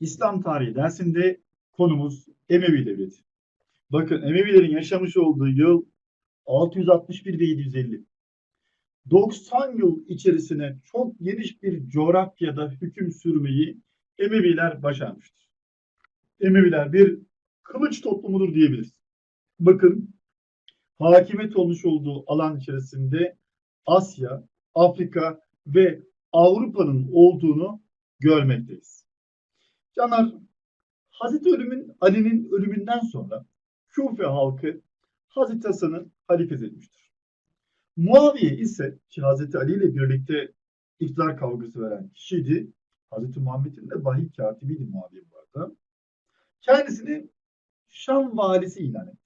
İslam tarihi dersinde konumuz Emevi Devleti. Bakın Emevilerin yaşamış olduğu yıl 661 ve 750. 90 yıl içerisine çok geniş bir coğrafyada hüküm sürmeyi Emeviler başarmıştır. Emeviler bir kılıç toplumudur diyebiliriz. Bakın hakimiyet olmuş olduğu alan içerisinde Asya, Afrika ve Avrupa'nın olduğunu görmekteyiz. Caner, Hazreti Ölüm'ün, Ali'nin ölümünden sonra Küfe halkı Hazreti Hasan'ı halifet etmiştir. Muaviye ise ki Hazreti Ali ile birlikte iktidar kavgası veren kişiydi. Hazreti Muhammed'in de vahiy katibiydi Muaviye bu arada. Kendisini Şam valisi ilan etti.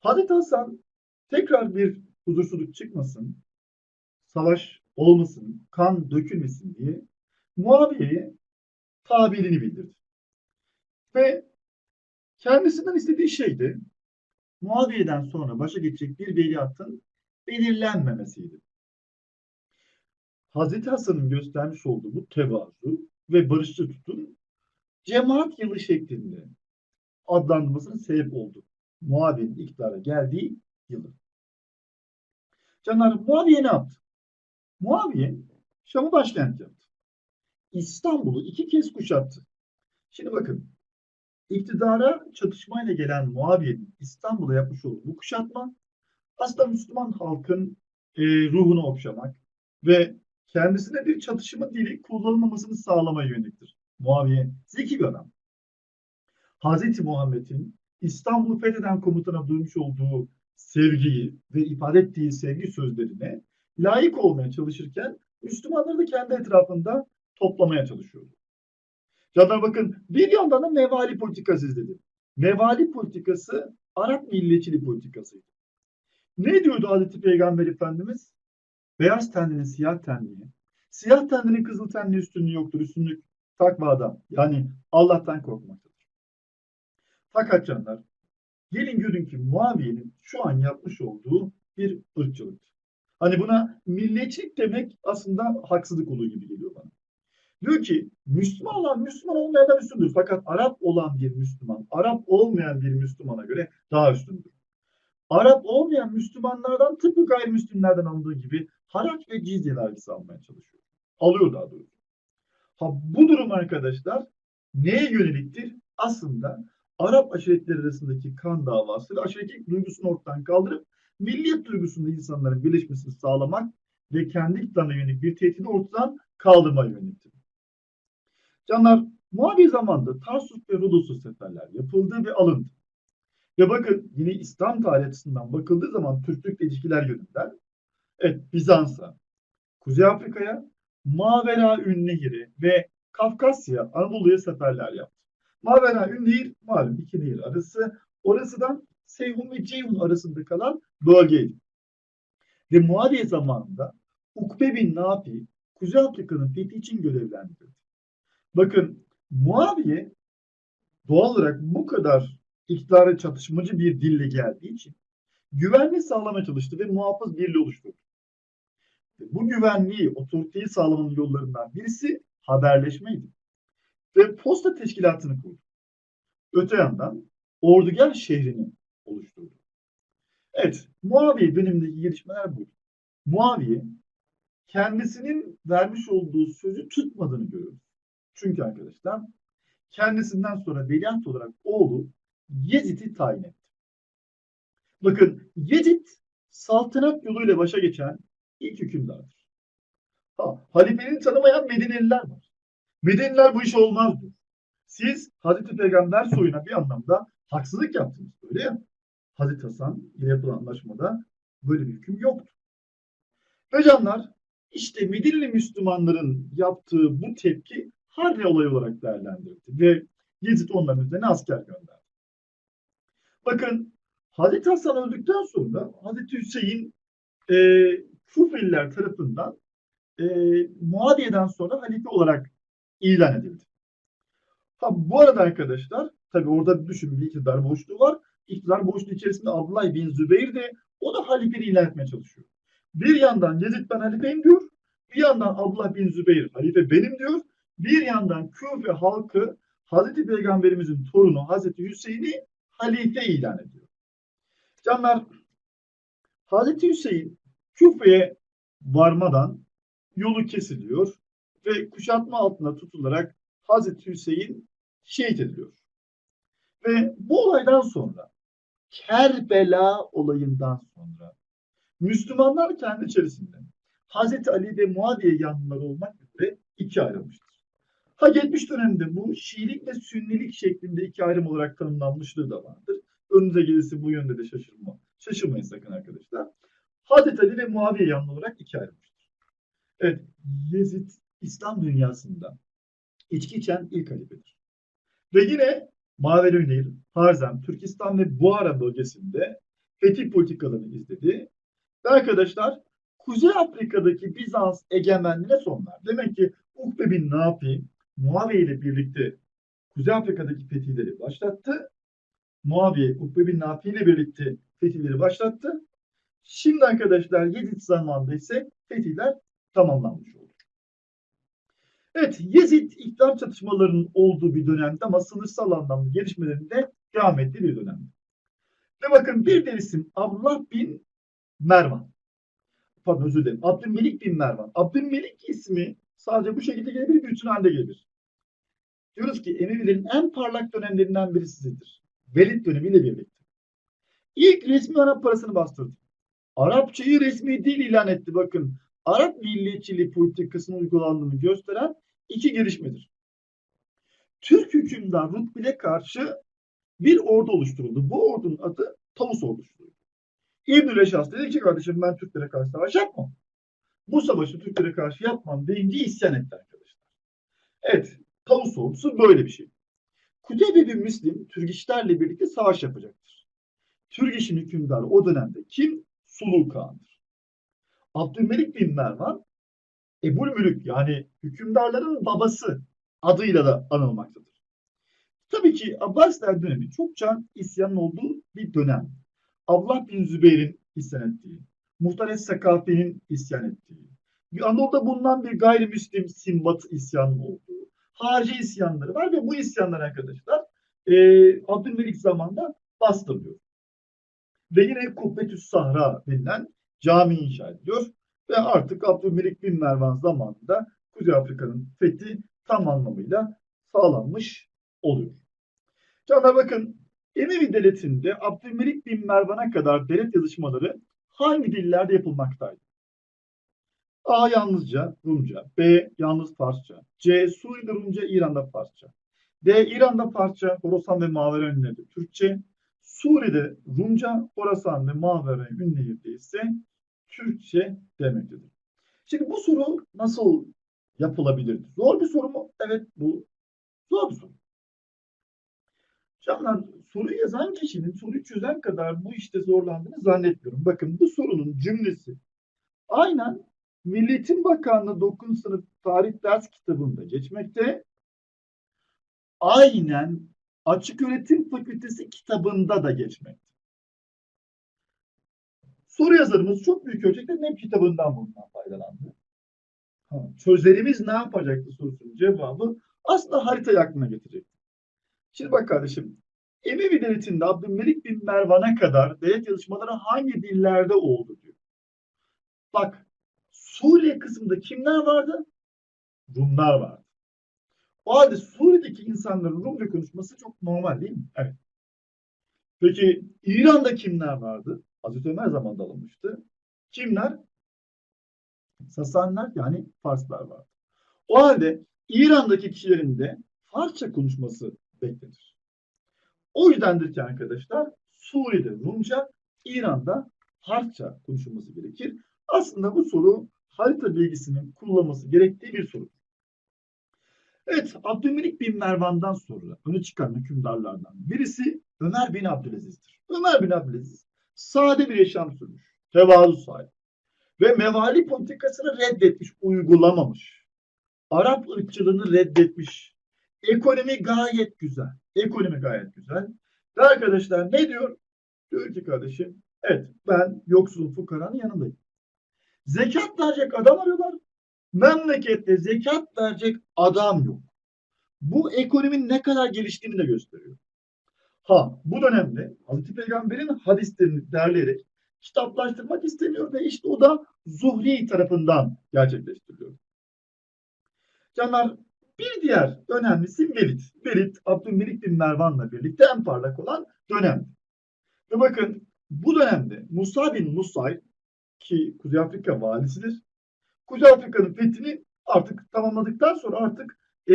Hazreti Hasan tekrar bir huzursuzluk çıkmasın, savaş olmasın, kan dökülmesin diye Muaviye'ye tabirini bildirdi. Ve kendisinden istediği şey de Muaviye'den sonra başa geçecek bir veliahtın belirlenmemesiydi. Hazreti Hasan'ın göstermiş olduğu bu tevazu ve barışçı tutum cemaat yılı şeklinde adlandırmasının sebep oldu. Muaviye'nin iktidara geldiği yılı. Canlar Muaviye ne yaptı? Muaviye Şam'ı başkent yaptı. İstanbul'u iki kez kuşattı. Şimdi bakın iktidara çatışmayla gelen Muaviye'nin İstanbul'a yapmış olduğu bu kuşatma aslında Müslüman halkın e, ruhunu okşamak ve kendisine bir çatışma dili kullanılmamasını sağlamaya yöneliktir. Muaviye zeki bir adam. Hazreti Muhammed'in İstanbul'u fetheden komutana duymuş olduğu sevgiyi ve ifade ettiği sevgi sözlerine layık olmaya çalışırken Müslümanları da kendi etrafında toplamaya çalışıyordu. Canlar bakın bir yandan da mevali politikası izledi. Mevali politikası Arap milliyetçilik politikasıydı. Ne diyordu Hazreti Peygamber Efendimiz? Beyaz tenlinin siyah tenliği, siyah tenlinin kızıl tenliği üstünlüğü yoktur. Üstünlük takvadan yani Allah'tan korkmaktadır. Fakat canlar gelin görün ki Muaviye'nin şu an yapmış olduğu bir ırkçılıktır. Hani buna milliyetçilik demek aslında haksızlık olduğu gibi geliyor bana. Diyor ki Müslümanlar Müslüman olmayandan üstündür. Fakat Arap olan bir Müslüman, Arap olmayan bir Müslümana göre daha üstündür. Arap olmayan Müslümanlardan tıpkı gayrimüslimlerden alındığı gibi haraç ve cizye vergisi almaya çalışıyor. Alıyor daha doğrusu. Ha, bu durum arkadaşlar neye yöneliktir? Aslında Arap aşiretleri arasındaki kan davası ve aşiretlik duygusunu ortadan kaldırıp milliyet duygusunda insanların birleşmesini sağlamak ve kendi iktidarına yönelik bir tehdidi ortadan kaldırmaya yöneliktir. Canlar Muaviye zamanında Tarsus ve Rodos'u seferler yapıldı ve alındı. Ve bakın yine İslam tarihi bakıldığı zaman Türklükle ilişkiler yönünden evet Bizans'a, Kuzey Afrika'ya, Mavera Ünnehir'i ve Kafkasya, Anadolu'ya seferler yaptı. Mavera Ünnehir malum iki nehir arası. Orasıdan Seyhun ve Ceyhun arasında kalan bölgeydi. Ve Muaviye zamanında Ukbe bin Nafi Kuzey Afrika'nın fethi için görevlendirildi. Bakın Muaviye doğal olarak bu kadar iktidara çatışmacı bir dille geldiği için güvenliği sağlamaya çalıştı ve muhafız birliği oluşturdu. Bu güvenliği, otoriteyi sağlamanın yollarından birisi haberleşmeydi. Ve posta teşkilatını kurdu. Öte yandan Ordugah şehrini oluşturdu. Evet, Muaviye dönemindeki gelişmeler bu. Muaviye kendisinin vermiş olduğu sözü tutmadığını görüyoruz. Çünkü arkadaşlar kendisinden sonra veliaht olarak oğlu Yezid'i tayin etti. Bakın Yezid saltanat yoluyla başa geçen ilk hükümdardır. Ha, halifeliğini tanımayan Medineliler var. Medineliler bu iş olmaz diyor. Siz Hazreti Peygamber soyuna bir anlamda haksızlık yaptınız öyle ya. Hazreti Hasan ile yapılan anlaşmada böyle bir hüküm yoktu. Ve canlar işte Medineli Müslümanların yaptığı bu tepki Harre olayı olarak değerlendirildi ve Yezid onların üzerine asker gönderdi. Bakın Hazreti Hasan öldükten sonra Hazreti Hüseyin e, Kufeliler tarafından e, Muaviye'den sonra halife olarak ilan edildi. Ha, bu arada arkadaşlar tabi orada düşün bir iktidar boşluğu var. İktidar boşluğu içerisinde Abdullah bin Zübeyir de o da halifeliği ilan etmeye çalışıyor. Bir yandan Yezid ben halifeyim diyor. Bir yandan Abdullah bin Zübeyir halife benim diyor. Bir yandan Küfe halkı Hazreti Peygamberimizin torunu Hazreti Hüseyin'i halife ilan ediyor. Canlar Hazreti Hüseyin Küfe'ye varmadan yolu kesiliyor ve kuşatma altında tutularak Hazreti Hüseyin şehit ediliyor. Ve bu olaydan sonra Kerbela olayından sonra Müslümanlar kendi içerisinde Hazreti Ali ve Muaviye yanlıları olmak üzere iki ayrılmıştır. Ha 70 döneminde bu Şiilik ve Sünnilik şeklinde iki ayrım olarak tanımlanmışlığı da vardır. Önünüze gelirse bu yönde de şaşırma. Şaşırmayın sakın arkadaşlar. Hazreti Ali ve Muaviye yanlı olarak iki ayrılmıştır. Evet, Yezid İslam dünyasında içki içen ilk halifedir. Ve yine Maverünehir, Harzem, Türkistan ve Buhara bölgesinde fetih politikalarını izledi. Ve arkadaşlar Kuzey Afrika'daki Bizans egemenliğine son verdi. Demek ki Ukbe bin Nafi Muaviye ile birlikte Kuzey Afrika'daki fetihleri başlattı. Muaviye Ukbe bin Nafi ile birlikte fetihleri başlattı. Şimdi arkadaşlar Yezid zamanında ise fetihler tamamlanmış oldu. Evet, Yezid iktidar çatışmalarının olduğu bir dönemde ama sınırsal anlamda gelişmelerinde devam ettiği bir dönemde. Ve bakın bir de isim Abdullah bin Mervan. Pardon özür dilerim. Abdülmelik bin Mervan. Abdülmelik ismi sadece bu şekilde gelebilir, bütün halde gelir. Diyoruz ki Emevilerin en parlak dönemlerinden birisidir. Velid dönemiyle birlikte. İlk resmi Arap parasını bastırdı. Arapçayı resmi dil ilan etti. Bakın Arap milliyetçiliği politikasının uygulandığını gösteren iki gelişmedir. Türk hükümdar Rutbil'e karşı bir ordu oluşturuldu. Bu ordunun adı Tavus ordusu. İbnül Eşas dedi ki kardeşim ben Türklere karşı savaş yapmam. Bu savaşı Türklere karşı yapmam deyince isyan etti arkadaşlar. Evet, Tavus ordusu böyle bir şey. Kuteybe bin Müslim Türgişlerle birlikte savaş yapacaktır. Türgiş'in hükümdarı o dönemde kim? Sulu Kağan'dır. Abdülmelik bin Mervan Ebul Mülük yani hükümdarların babası adıyla da anılmaktadır. Tabii ki Abbasiler dönemi çokça isyanın olduğu bir dönem. Abdullah bin Zübeyir'in isyan ettiği, Muhtar Es-Sakafi'nin isyan ettiği, Anadolu'da bulunan bir gayrimüslim Simbat isyanının olduğu, harici isyanları var ve bu isyanlar arkadaşlar e, Abdülmelik zamanında bastırılıyor. Ve yine Kubbetüs Sahra denilen cami inşa ediliyor. Ve artık Abdülmelik bin Mervan zamanında Kuzey Afrika'nın fethi tam anlamıyla sağlanmış oluyor. Canlar bakın Emevi devletinde Abdülmelik bin Mervan'a kadar devlet yazışmaları hangi dillerde yapılmaktaydı? A. Yalnızca Rumca. B. Yalnız Farsça. C. Suriye'de Rumca, İran'da Farsça. D. İran'da Farsça, Horasan ve Maveren Türkçe. Suriye'de Rumca, Horasan ve Maveren Ünnehir'de ise Türkçe demektedir. Şimdi bu soru nasıl yapılabilirdi? Zor bir soru mu? Evet bu zor bir soru. Canlar soruyu yazan kişinin soruyu çözen kadar bu işte zorlandığını zannetmiyorum. Bakın bu sorunun cümlesi aynen Milli Eğitim Bakanlığı 9. sınıf tarih ders kitabında geçmekte. Aynen Açık Öğretim Fakültesi kitabında da geçmekte. Soru yazarımız çok büyük ölçekte NEP kitabından bundan faydalandı. Ha, çözerimiz ne yapacaktı sorusunun cevabı aslında haritayı aklına getirecekti. Şimdi bak kardeşim, Emevi Devleti'nde Abdülmelik bin Mervan'a kadar devlet yazışmaları hangi dillerde oldu diyor. Bak, Suriye kısmında kimler vardı? Rumlar vardı. O halde Suriye'deki insanların Rumca konuşması çok normal değil mi? Evet. Peki İran'da kimler vardı? Hazreti Ömer zamanında alınmıştı. Kimler? Sasanlar yani Farslar vardı. O halde İran'daki kişilerin de Farsça konuşması beklenir. O yüzdendir ki arkadaşlar Suriye'de Rumca, İran'da Farsça konuşulması gerekir. Aslında bu soru harita bilgisinin kullanılması gerektiği bir soru. Evet, Abdülmelik bin Mervan'dan sonra öne çıkan hükümdarlardan birisi Ömer bin Abdülaziz'dir. Ömer bin Abdülaziz sade bir yaşam sürmüş, tevazu sahibi ve mevali politikasını reddetmiş, uygulamamış. Arap ırkçılığını reddetmiş. Ekonomi gayet güzel. Ekonomi gayet güzel. Ve arkadaşlar ne diyor? Diyor ki kardeşim, evet ben yoksul fukaranın yanındayım. Zekat verecek adam arıyorlar. Memlekette zekat verecek adam yok. Bu ekonominin ne kadar geliştiğini de gösteriyor. Ha bu dönemde Hazreti Peygamber'in hadislerini derleyerek kitaplaştırmak isteniyor ve işte o da Zuhri tarafından gerçekleştiriliyor. Canlar bir diğer önemlisi Velid. Velid Abdülmelik bin Mervan'la birlikte en parlak olan dönem. Ve bakın bu dönemde Musa bin Musay ki Kuzey Afrika valisidir. Kuzey Afrika'nın fethini artık tamamladıktan sonra artık e,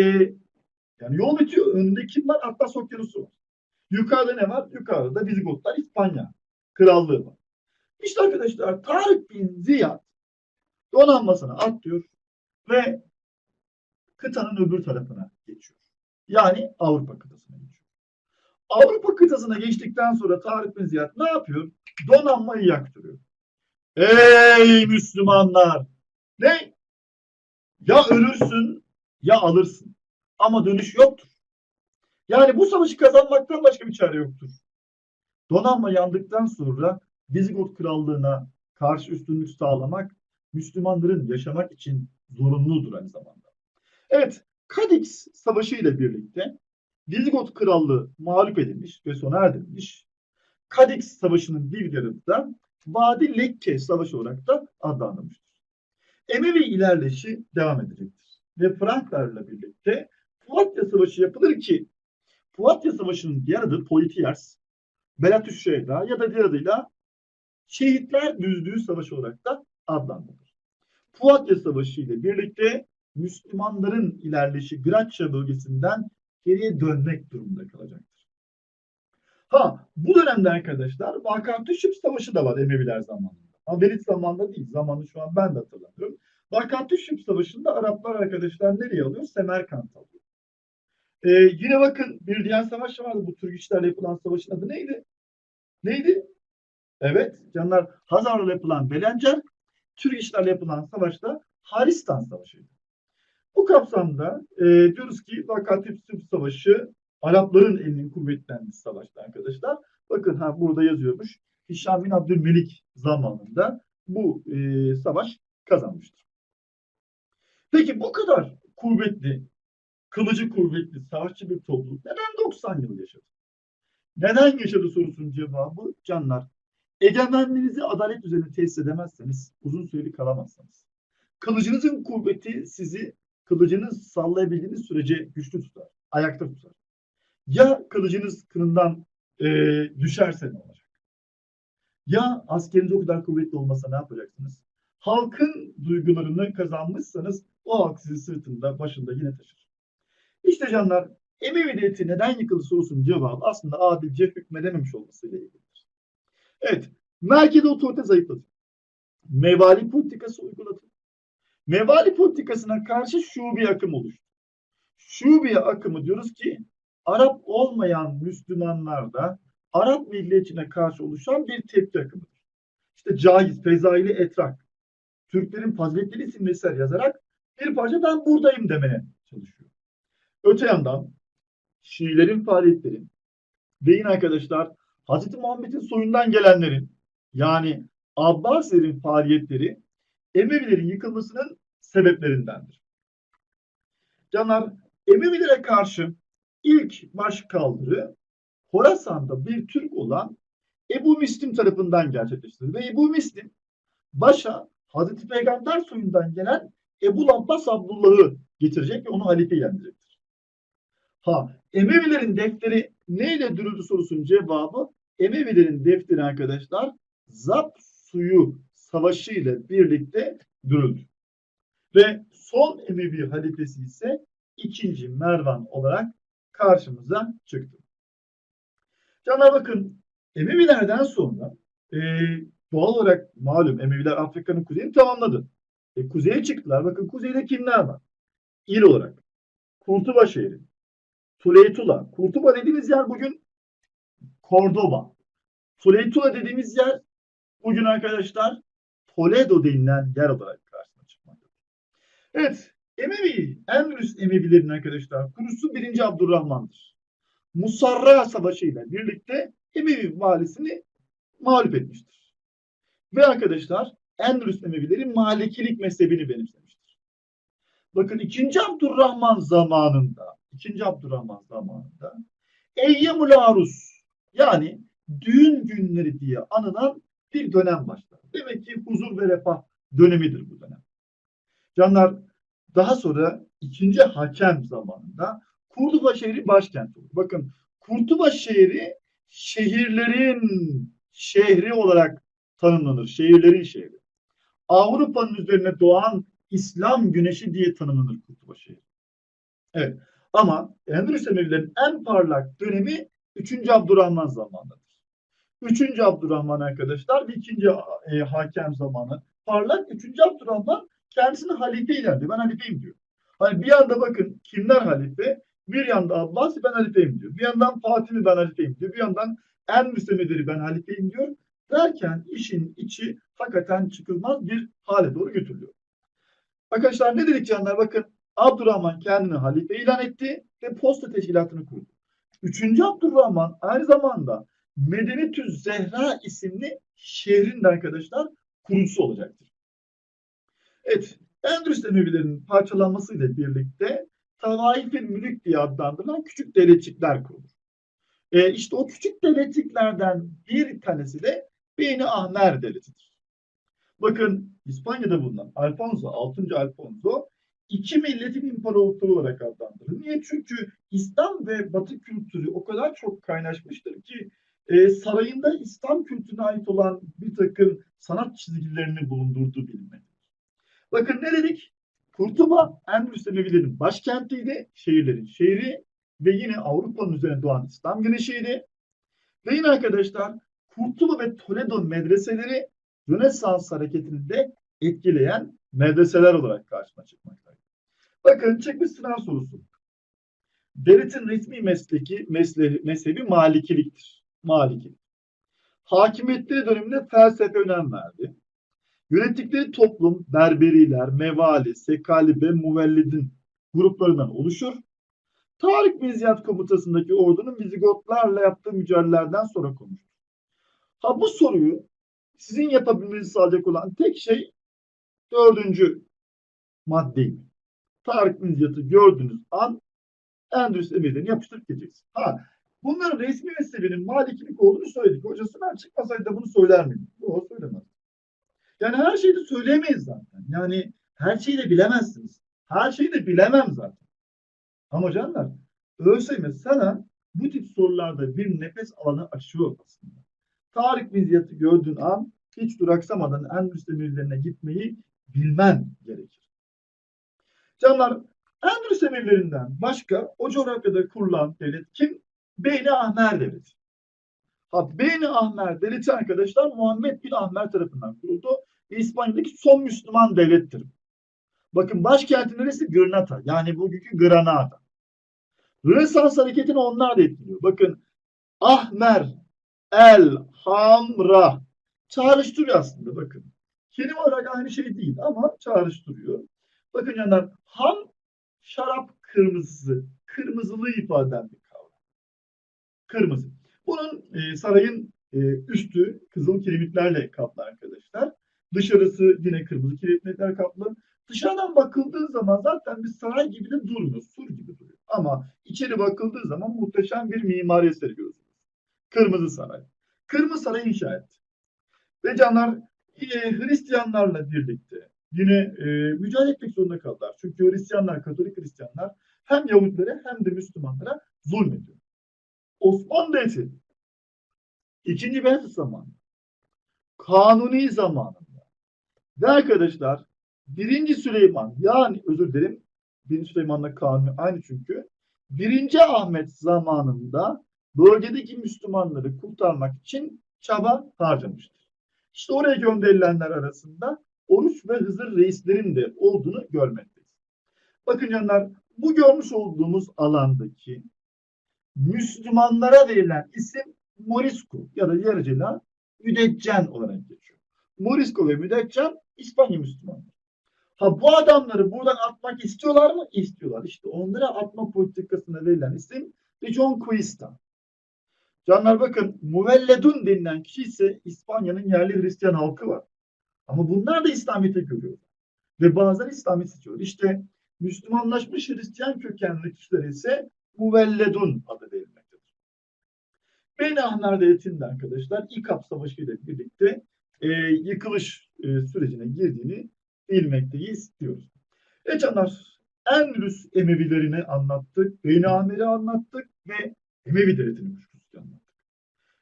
yani yol bitiyor. Önünde kim var? Atlas Okyanusu var. Yukarıda ne var? Yukarıda Vizigotlar İspanya krallığı var. İşte arkadaşlar Tarık bin Ziyad donanmasına atlıyor ve kıtanın öbür tarafına geçiyor. Yani Avrupa kıtasına geçiyor. Avrupa kıtasına geçtikten sonra Tarık bin Ziyad ne yapıyor? Donanmayı yaktırıyor. Ey Müslümanlar! Ne? Ya ölürsün ya alırsın. Ama dönüş yoktur. Yani bu savaşı kazanmaktan başka bir çare yoktur. Donanma yandıktan sonra Vizigot krallığına karşı üstünlük sağlamak Müslümanların yaşamak için zorunludur aynı zamanda. Evet, Kadix Savaşı ile birlikte Vizigot krallığı mağlup edilmiş ve sona erdirilmiş. Kadix Savaşı'nın bir yarısı da Vadi Lekke Savaşı olarak da adlandırılmıştır. Emevi ilerleyişi devam edecektir. Ve Franklarla birlikte Puvatya Savaşı yapılır ki Puvatya Savaşı'nın diğer adı Poitiers, Belatüs Şehra ya da diğer adıyla Şehitler Düzlüğü Savaşı olarak da adlandırılır. Puvatya Savaşı ile birlikte Müslümanların ilerleyişi Graçya bölgesinden geriye dönmek durumunda kalacaktır. Ha bu dönemde arkadaşlar Vakatüşşüp Savaşı da var Emeviler zamanında. Ama Velid zamanında değil. Zamanı şu an ben de hatırlamıyorum. Vakatüşşüp Savaşı'nda Araplar arkadaşlar nereye alıyor? Semerkant alıyor. Ee, yine bakın bir diğer savaş vardı. Bu Türk yapılan savaşın adı neydi? Neydi? Evet canlar Hazar'la yapılan Belencer, Türk işlerle yapılan savaşta Haristan Savaşı'ydı. Bu kapsamda e, diyoruz ki Vakatip Savaşı Arapların elinin kuvvetlendiği savaştı arkadaşlar. Bakın ha burada yazıyormuş. Hişam bin Abdülmelik zamanında bu e, savaş kazanmıştır. Peki bu kadar kuvvetli, kılıcı kuvvetli, savaşçı bir topluluk neden 90 yıl yaşadı? Neden yaşadı sorusunun cevabı canlar. Egemenliğinizi adalet üzerine tesis edemezseniz uzun süreli kalamazsınız. Kılıcınızın kuvveti sizi kılıcınız sallayabildiğiniz sürece güçlü tutar, ayakta tutar. Ya kılıcınız kınından e, düşerse ne olacak? Ya askeriniz o kadar kuvvetli olmasa ne yapacaksınız? Halkın duygularını kazanmışsanız o halk sizi sırtında, başında yine taşır. İşte canlar Emevi devleti neden yıkıldı sorusunun cevabı aslında adilce hükmedememiş olmasıyla ilgilidir. Evet, merkezi otorite zayıfladı. Mevali politikası uyguladı. Mevali politikasına karşı şubi akım oluştu. Şubi akımı diyoruz ki Arap olmayan Müslümanlarda Arap milliyetçine karşı oluşan bir tepki akımıdır. İşte Caiz, Fezaili, Etrak, Türklerin faziletleri isimli eser yazarak bir parça ben buradayım demeye çalışıyor. Öte yandan Şiilerin faaliyetleri ve yine arkadaşlar Hz. Muhammed'in soyundan gelenlerin yani Abbasilerin faaliyetleri Emevilerin yıkılmasının sebeplerindendir. Canlar Emevilere karşı ilk baş kaldırı Horasan'da bir Türk olan Ebu Müslim tarafından gerçekleştirildi. Ve Ebu Müslim başa Hazreti Peygamber soyundan gelen Ebu Abbas Abdullah'ı getirecek ve onu halife yenecektir. Ha, Emevilerin defteri neyle dürüldü sorusunun cevabı Emevilerin defteri arkadaşlar Zap suyu savaşı ile birlikte dürüldü. Ve son Emevi halifesi ise 2. Mervan olarak karşımıza çıktı. Canlar bakın Emevilerden sonra e, doğal olarak malum Emeviler Afrika'nın kuzeyini tamamladı. E, kuzeye çıktılar. Bakın kuzeyde kimler var? İl olarak. Kurtuba şehri. Tuleytula. Kurtuba dediğimiz yer bugün Cordoba. Tuleytula dediğimiz yer bugün arkadaşlar Toledo denilen yer olarak karşısına çıkmaktadır. Evet. Emevi, Endülüs Emevilerin arkadaşlar kurucusu 1. Abdurrahman'dır. Musarra Savaşı ile birlikte Emevi valisini mağlup etmiştir. Ve arkadaşlar Endülüs Emevileri Malikilik mezhebini benimsemiştir. Bakın 2. Abdurrahman zamanında, 2. Abdurrahman zamanında Eyyamul Arus yani düğün günleri diye anılan bir dönem başlar. Demek ki huzur ve refah dönemidir bu dönem. Canlar daha sonra 2. Hakem zamanında Kurtuba şehri başkent olur. Bakın Kurtuba şehri şehirlerin şehri olarak tanımlanır. Şehirlerin şehri. Avrupa'nın üzerine doğan İslam güneşi diye tanımlanır Kurtuba şehri. Evet. Ama Endülüs Emevilerin en parlak dönemi 3. Abdurrahman zamanıdır. 3. Abdurrahman arkadaşlar bir ikinci e, hakem zamanı. Parlak 3. Abdurrahman kendisini halife ilan ediyor. Ben halifeyim diyor. Hani bir yanda bakın kimler halife? Bir yanda Abbas ben halifeyim diyor. Bir yandan Fatih'i ben halifeyim diyor. Bir yandan Endülüs Emevileri ben halifeyim diyor. Derken işin içi hakikaten çıkılmaz bir hale doğru götürülüyor. Arkadaşlar ne dedik canlar? Bakın Abdurrahman kendini halife ilan etti ve posta teşkilatını kurdu. Üçüncü Abdurrahman aynı zamanda Medenetü Zehra isimli şehrin de arkadaşlar kurucusu olacaktır. Evet, Endülüs Emevilerinin parçalanmasıyla birlikte Tavaif-i Mülük diye adlandırılan küçük devletçikler kurulur. E, işte o küçük devletçiklerden bir tanesi de Beni Ahmer Devleti'dir. Bakın İspanya'da bulunan Alfonso, 6. Alfonso iki milletin imparatoru olarak adlandırılır. Niye? Çünkü İslam ve Batı kültürü o kadar çok kaynaşmıştır ki e, sarayında İslam kültürüne ait olan bir takım sanat çizgilerini bulundurduğu bilinmektedir. Bakın ne dedik? Kurtuba Endülüs Emevilerin başkentiydi, şehirlerin şehri ve yine Avrupa'nın üzerine doğan İslam güneşiydi. Ve yine arkadaşlar Kurtuba ve Toledo medreseleri Rönesans hareketini de etkileyen medreseler olarak karşıma çıkmaktadır. Bakın çıkmış sınav sorusu. Devletin resmi mesleki, mesle, mezhebi Malikiliktir. Malikilik. Hakimiyetleri döneminde felsefe önem verdi. Yönettikleri toplum Berberiler, Mevali, Sekalibe, Muvellidin gruplarından oluşur. Tarık Ziyad komutasındaki ordunun Vizigotlarla yaptığı mücadelelerden sonra konuştu. Ha bu soruyu sizin yapabilmenizi sağlayacak olan tek şey dördüncü maddeydi. Tarık bin gördüğünüz an Endülüs emirlerini yapıştırıp geçeceksin. Ha, bunların resmi mezhebinin malikilik olduğunu söyledik. Hocası ben çıkmasaydı da bunu söyler miydim? Yok söylemez. Yani her şeyi de söyleyemeyiz zaten. Yani her şeyi de bilemezsiniz. Her şeyi de bilemem zaten. Ama canlar ÖSYM sana bu tip sorularda bir nefes alanı açıyor aslında. Tarık Mizyat'ı gördüğün an hiç duraksamadan Endülüs emirlerine gitmeyi bilmen gerekir. Canlar Endülüs emirlerinden başka o coğrafyada kurulan devlet kim? Beyni Ahmer Devleti. Ha, Beyni Ahmer Devleti arkadaşlar Muhammed bin Ahmer tarafından kuruldu. Ve İspanya'daki son Müslüman devlettir. Bakın başkenti neresi? Granada. Yani bugünkü Granada. Rönesans hareketini onlar da etkiliyor. Bakın Ahmer, El, Hamra. Çağrıştırıyor aslında bakın. Kelime olarak aynı şey değil ama çağrıştırıyor. Bakın canlar ham şarap kırmızısı. Kırmızılığı ifade eden bir kavram. Kırmızı. Bunun e, sarayın e, üstü kızıl kiremitlerle kaplı arkadaşlar. Dışarısı yine kırmızı kiremitler kaplı. Dışarıdan bakıldığı zaman zaten bir saray gibi de durmuyor. Sur gibi duruyor. Ama içeri bakıldığı zaman muhteşem bir mimari eseri görüyorsunuz. Kırmızı Saray. Kırmızı Saray inşa etti. Ve canlar yine Hristiyanlarla birlikte yine e, mücadele etmek zorunda kaldılar. Çünkü Hristiyanlar, Katolik Hristiyanlar hem Yahudilere hem de Müslümanlara zulmediyor. Osmanlı Devleti ikinci Beyazıt zamanı Kanuni zamanında ve arkadaşlar birinci Süleyman yani özür dilerim birinci Süleyman'la Kanuni aynı çünkü birinci Ahmet zamanında bölgedeki Müslümanları kurtarmak için çaba harcamıştır. İşte oraya gönderilenler arasında Oruç ve Hızır reislerin de olduğunu görmekteyiz. Bakın canlar bu görmüş olduğumuz alandaki Müslümanlara verilen isim Morisco ya da yarıcıyla Müdeccen olarak geçiyor. Morisco ve Müdeccen İspanya Müslümanları. Ha bu adamları buradan atmak istiyorlar mı? İstiyorlar. İşte onlara atma politikasına verilen isim John Cuesta. Canlar bakın Muvelledun denilen kişi ise İspanya'nın yerli Hristiyan halkı var. Ama bunlar da İslamiyet'e görüyor. Ve bazen İslamiyet seçiyor. İşte Müslümanlaşmış Hristiyan kökenli kişilere ise Muvelledun adı verilmektedir. Beyni Ahmer Devleti'nde arkadaşlar İkap Savaşı ile birlikte e, yıkılış e, sürecine girdiğini bilmekteyiz diyoruz. Evet canlar, Endülüs Emevilerini anlattık, Beyni Ahmer'i anlattık ve Emevi Devleti'ni kuşkusuz anlattık.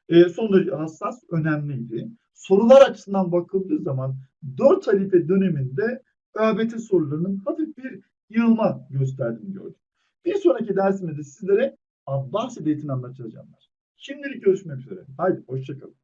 E, son derece hassas, önemliydi. Sorular açısından bakıldığı zaman 4 halife döneminde ÖBT sorularının hafif bir yığılma gösterdiğini gördük. Bir sonraki dersimizde sizlere Abbasi Devleti'ni anlatacağım. Şimdilik görüşmek üzere. Haydi hoşçakalın.